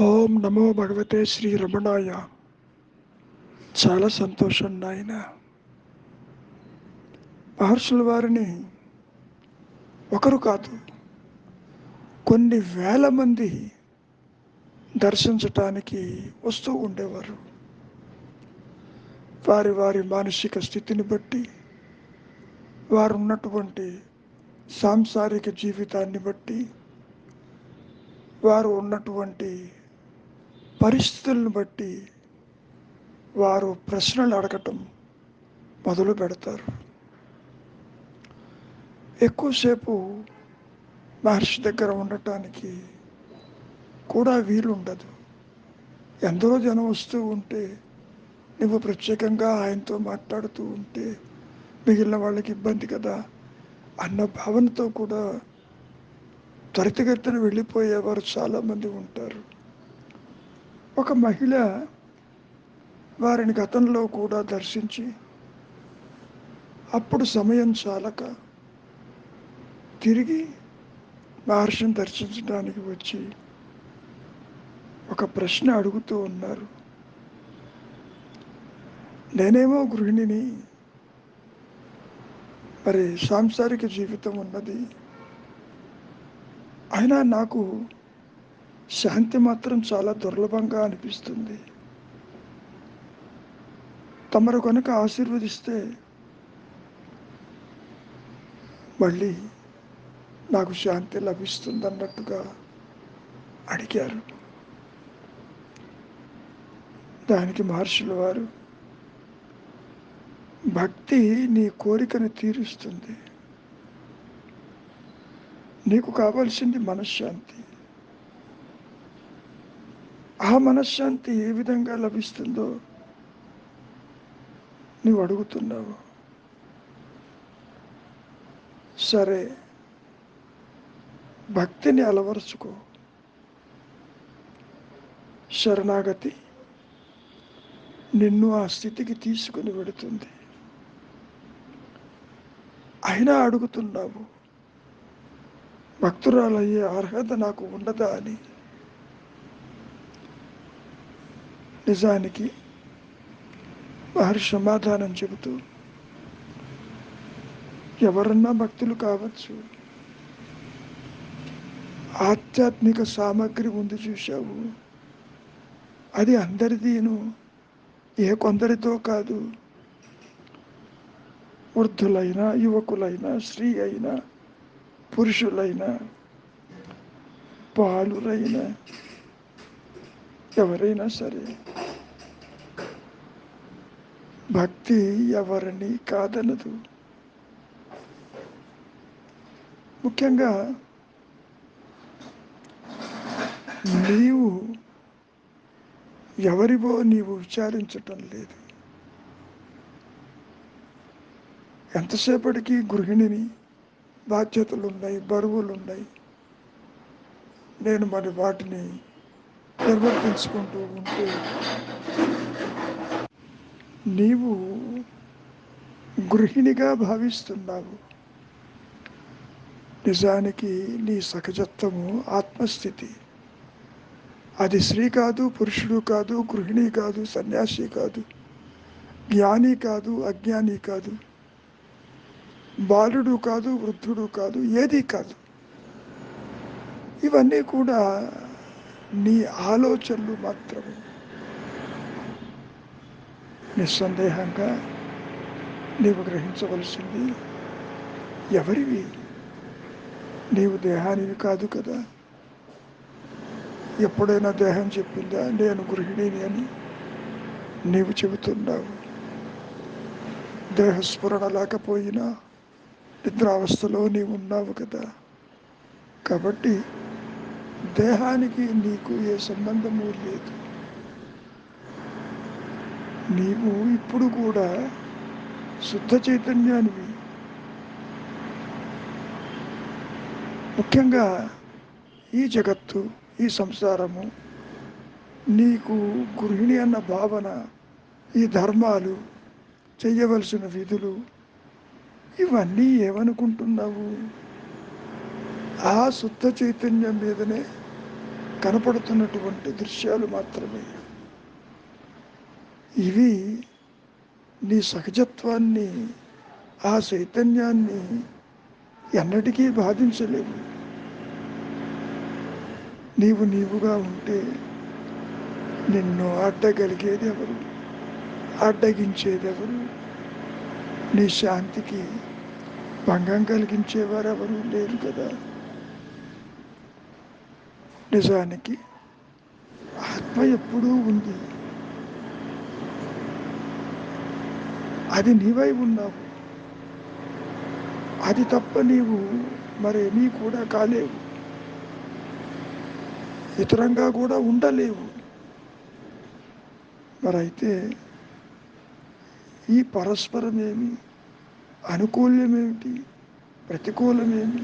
ఓం నమో భగవతే శ్రీ రమణాయ. చాలా సంతోషం నాయన. మహర్షుల వారిని ఒకరు కాదు కొన్ని వేల మంది దర్శించటానికి వస్తూ ఉండేవారు. వారి వారి మానసిక స్థితిని బట్టి వారు ఉన్నటువంటి సాంసారిక జీవితాన్ని బట్టి వారు ఉన్నటువంటి పరిస్థితులను బట్టి వారు ప్రశ్నలు అడగటం మొదలు పెడతారు. ఎక్కువసేపు మహర్షి దగ్గర ఉండటానికి కూడా వీలుండదు. ఎందరో జనం వస్తూ ఉంటే నువ్వు ప్రత్యేకంగా ఆయనతో మాట్లాడుతూ ఉంటే మిగిలిన వాళ్ళకి ఇబ్బంది కదా అన్న భావనతో కూడా త్వరితగతిన వెళ్ళిపోయేవారు చాలామంది ఉంటారు. ఒక మహిళ వారిని గతంలో కూడా దర్శించి అప్పుడు సమయం చాలక తిరిగి మహర్షిని దర్శించడానికి వచ్చి ఒక ప్రశ్న అడుగుతూ ఉన్నారు. నేనేమో గృహిణిని మరి సాంసారిక జీవితం ఉన్నది. అయినా నాకు శాంతి మాత్రం చాలా దుర్లభంగా అనిపిస్తుంది. తమరు కనుక ఆశీర్వదిస్తే మళ్ళీ నాకు శాంతి లభిస్తుందన్నట్టుగా అడిగారు. దానికి మహర్షుల వారు భక్తి నీ కోరికను తీరుస్తుంది. నీకు కావాల్సింది మనశ్శాంతి. ఆ మనశ్శాంతి ఏ విధంగా లభిస్తుందో నువ్వు అడుగుతున్నావు. సరే భక్తిని అలవరుచుకో. శరణాగతి నిన్ను ఆ స్థితికి తీసుకుని వెడుతుంది అయినా అడుగుతున్నావు భక్తురాలయ్యే అర్హత నాకు ఉండదా అని. నిజానికి మహర్షి సమాధానం చెబుతూ ఎవరన్నా భక్తులు కావచ్చు ఆధ్యాత్మిక సామగ్రి ముందు చూశావు. అది అందరిదీను ఏ కొందరితో కాదు. వృద్ధులైనా యువకులైనా స్త్రీ అయినా పురుషులైనా బాలురైనా ఎవరైనా సరే భక్తి ఎవరిని కాదనదు. ముఖ్యంగా నీవు ఎవరివో నీవు విచారించటం లేదు. ఎంతసేపటికి గృహిణిని బాధ్యతలు ఉన్నాయి బరువులు ఉన్నాయి నేను మరి వాటిని నిర్వర్తించుకుంటూ ఉంటే నీవు గృహిణిగా భావిస్తున్నావు. నిజానికి నీ సహజత్వము ఆత్మస్థితి. అది స్త్రీ కాదు పురుషుడు కాదు గృహిణి కాదు సన్యాసి కాదు జ్ఞాని కాదు అజ్ఞాని కాదు బాలుడు కాదు వృద్ధుడు కాదు ఏది కాదు. ఇవన్నీ కూడా నీ ఆలోచనలు మాత్రమే. నిస్సందేహంగా నీవు గ్రహించవలసింది ఎవరివి? నీవు దేహానివి కాదు కదా. ఎప్పుడైనా దేహం చెప్పిందా? నేను గృహిణిని అని నీవు చెబుతున్నావు. దేహస్ఫురణ లేకపోయినా నిద్రావస్థలో నీవు ఉన్నావు కదా. కాబట్టి దేహానికి నీకు ఏ సంబంధము లేదు. నీవు ఇప్పుడు కూడా శుద్ధ చైతన్యానివి. ముఖ్యంగా ఈ జగత్తు ఈ సంసారము నీకు గృహిణి అన్న భావన ఈ ధర్మాలు చేయవలసిన విధులు ఇవన్నీ ఏమనుకుంటున్నావు? ఆ శుద్ధ చైతన్యం మీదనే కనపడుతున్నటువంటి దృశ్యాలు మాత్రమే. ఇవి నీ సహజత్వాన్ని ఆ చైతన్యాన్ని ఎన్నటికీ బాధించలేవు. నీవు నీవుగా ఉంటే నిన్ను అడ్డగలిగేది ఎవరు అడ్డగించేది ఎవరు నీ శాంతికి భంగం కలిగించేవారు ఎవరు లేరు కదా. నిజానికి ఆత్మ ఎప్పుడూ ఉంది. అది నీవై ఉన్నావు. అది తప్ప నీవు మరేమీ కూడా కాలేవు. ఇతరంగా కూడా ఉండలేవు. మరైతే ఈ పరస్పరమేమి అనుకూల్యమేమిటి ప్రతికూలమేమి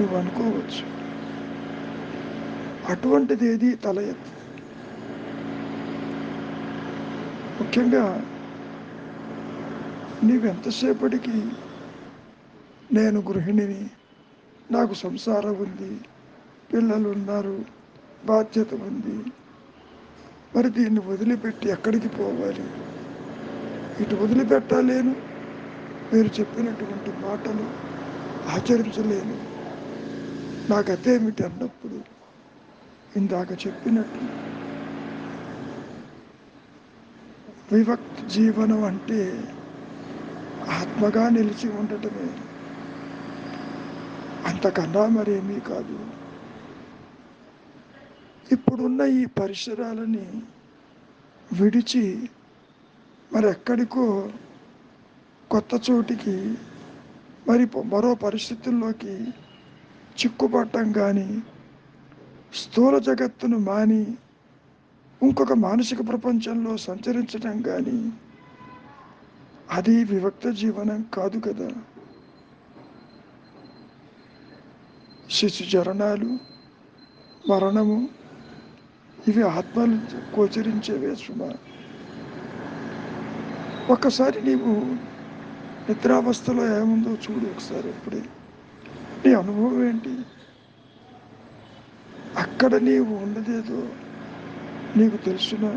నువ్వు అనుకోవచ్చు అటువంటిది ఏది తల ఎత్తు ముఖ్యంగా నీవెంతసేపటికి నేను గృహిణిని నాకు సంసారం ఉంది పిల్లలు ఉన్నారు బాధ్యత ఉంది మరి దీన్ని వదిలిపెట్టి ఎక్కడికి పోవాలి? ఇటు వదిలిపెట్టలేను మీరు చెప్పినటువంటి మాటలు ఆచరించలేను. నాకు గతేమిటి అన్నప్పుడు ఇందాక చెప్పినట్టు. విభక్తి జీవనం అంటే ఆత్మగా నిలిచి ఉండటమే. అంతకన్నా మరేమీ కాదు. ఇప్పుడున్న ఈ పరిసరాలని విడిచి మరి ఎక్కడికో కొత్త చోటికి మరి మరో పరిస్థితుల్లోకి చిక్కుపట్టం కానీ స్థూల జగత్తును మాని ఇంకొక మానసిక ప్రపంచంలో సంచరించటం కానీ అది వివక్త జీవనం కాదు కదా. శిశు జరణాలు మరణము ఇవి ఆత్మలు గోచరించేవే సుమా. ఒక్కసారి నీవు నిద్రావస్థలో ఏముందో చూడు ఒకసారి ఎప్పుడే నీ అనుభవం ఏంటి? అక్కడ నీవు ఉన్నదేదో నీకు తెలుసునా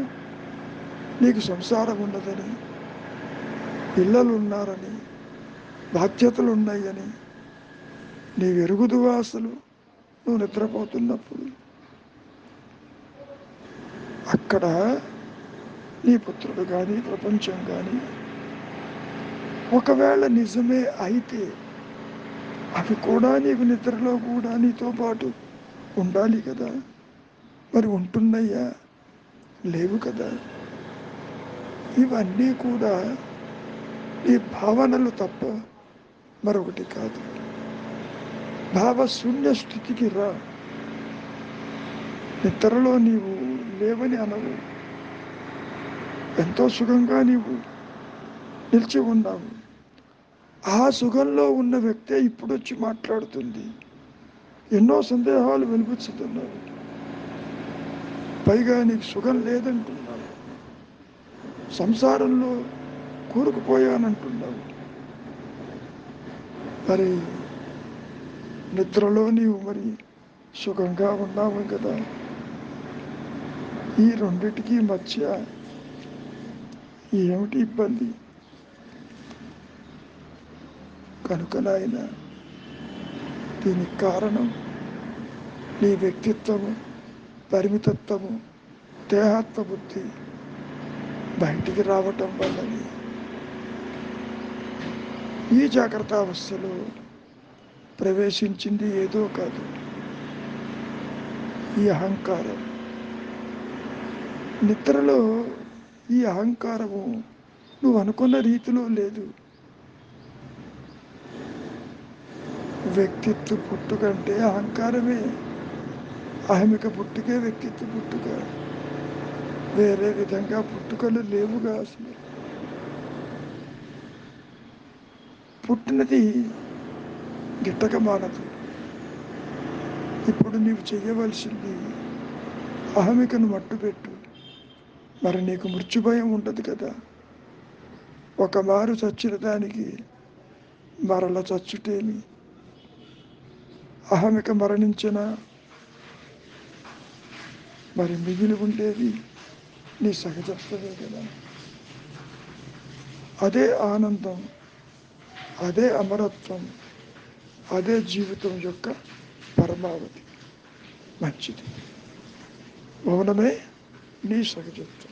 నీకు సంసారం ఉన్నదని పిల్లలు ఉన్నారని బాధ్యతలు ఉన్నాయని నీవు ఎరుగుదువా అసలు నువ్వు నిద్రపోతున్నప్పుడు అక్కడ నీ పుత్రుడు కానీ ప్రపంచం కానీ ఒకవేళ నిజమే అయితే అవి కూడా నీకు నిద్రలో కూడా నీతో పాటు ఉండాలి కదా. మరి ఉంటున్నాయా? లేవు కదా. ఇవన్నీ కూడా నీ భావనలు తప్ప మరొకటి కాదు. భావశూన్య స్థితికి రా. నిద్రలో నీవు లేవని అనవు. ఎంతో సుఖంగా నీవు నిలిచి ఉన్నావు. ఆ సుఖంలో ఉన్న వ్యక్తే ఇప్పుడు వచ్చి మాట్లాడుతుంది. ఎన్నో సందేహాలు వెలిపించుతున్నావు పైగా నీకు సుఖం లేదంటున్నావు. సంసారంలో కూరుకుపోయానంటున్నావు. మరి నిద్రలో నీవు మరి సుఖంగా ఉన్నావు కదా. ఈ రెండిటికి మధ్య ఏమిటి ఇబ్బంది? కనుక నాయన దీనికి కారణం నీ వ్యక్తిత్వము పరిమితత్వము దేహాత్మ బుద్ధి బయటికి రావటం వల్లనే. ఈ జాగ్రత్త అవస్థలో ప్రవేశించింది ఏదో కాదు. ఈ అహంకారం. నిద్రలో ఈ అహంకారము నువ్వు అనుకున్న రీతిలో లేదు. వ్యక్తిత్వ పుట్టుకంటే అహంకారమే అహమిక పుట్టుకే వ్యక్తిత్వ పుట్టుక. వేరే విధంగా పుట్టుకలు లేవుగా అసలు పుట్టినది గిట్టక మానదు ఇప్పుడు నీవు చేయవలసింది అహమికను మట్టుపెట్టు మరి నీకు మృత్యుభయం ఉండదు కదా. ఒక మారు చచ్చిన దానికి మరల చచ్చుటేమి? అహమిక మరణించిన మరి మిగిలి ఉండేది నీ సహజత్వమే కదా అదే ఆనందం అదే అమరత్వం అదే జీవితం యొక్క పరమావధి మంచిది మౌనమే నీ సహజత్వం